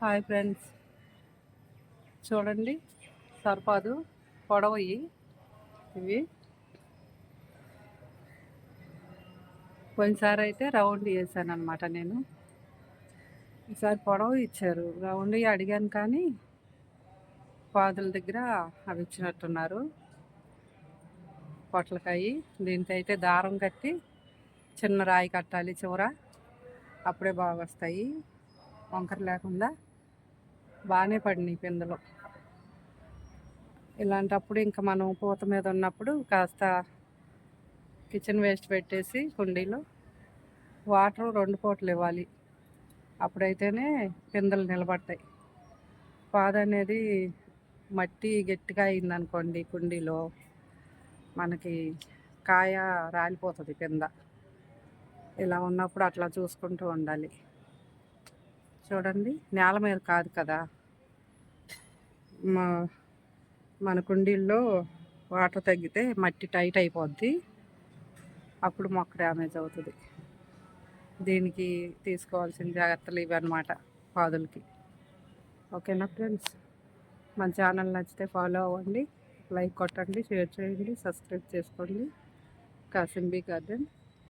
Hi friends. చూడండి సర్పాదు. పొడవయి ఇవి. కొన్నిసారి అయితే రౌండ్ వేసాను అనమాట నేను. ఈసారి పొడవు ఇచ్చారు. రౌండ్ అడిగాను కానీ పాదుల దగ్గర అవి ఇచ్చినట్టున్నారు. పొట్లకాయి. దీనికి అయితే దారం కట్టి చిన్న రాయి కట్టాలి చివర. అప్పుడే బాగా వస్తాయి. వంకర లేకుండా బాగానే పడినాయి పిందెలు. ఇలాంటప్పుడు ఇంకా మనం పూత మీద ఉన్నప్పుడు కాస్త కిచెన్ వేస్ట్ పెట్టేసి కుండీలో వాటర్ రెండు పూటలు ఇవ్వాలి. అప్పుడైతేనే పిందెలు నిలబడతాయి. పాద అనేది మట్టి గట్టిగా అయిందనుకోండి కుండీలో మనకి కాయ రాలిపోతుంది కింద ఇలా ఉన్నప్పుడు అట్లా చూసుకుంటూ ఉండాలి. చూడండి నేల మీద కాదు కదా. మా మన కుండీల్లో వాటర్ తగ్గితే మట్టి టైట్ అయిపోద్ది. అప్పుడు మొక్క డ్యామేజ్ అవుతుంది. దీనికి తీసుకోవాల్సిన జాగ్రత్తలు ఇవి అనమాట పాదులకి. ఓకేనా ఫ్రెండ్స్? మన ఛానల్ నచ్చితే ఫాలో అవ్వండి లైక్ కొట్టండి షేర్ చేయండి సబ్స్క్రైబ్ చేసుకోండి. కాసింబీ గార్డెన్.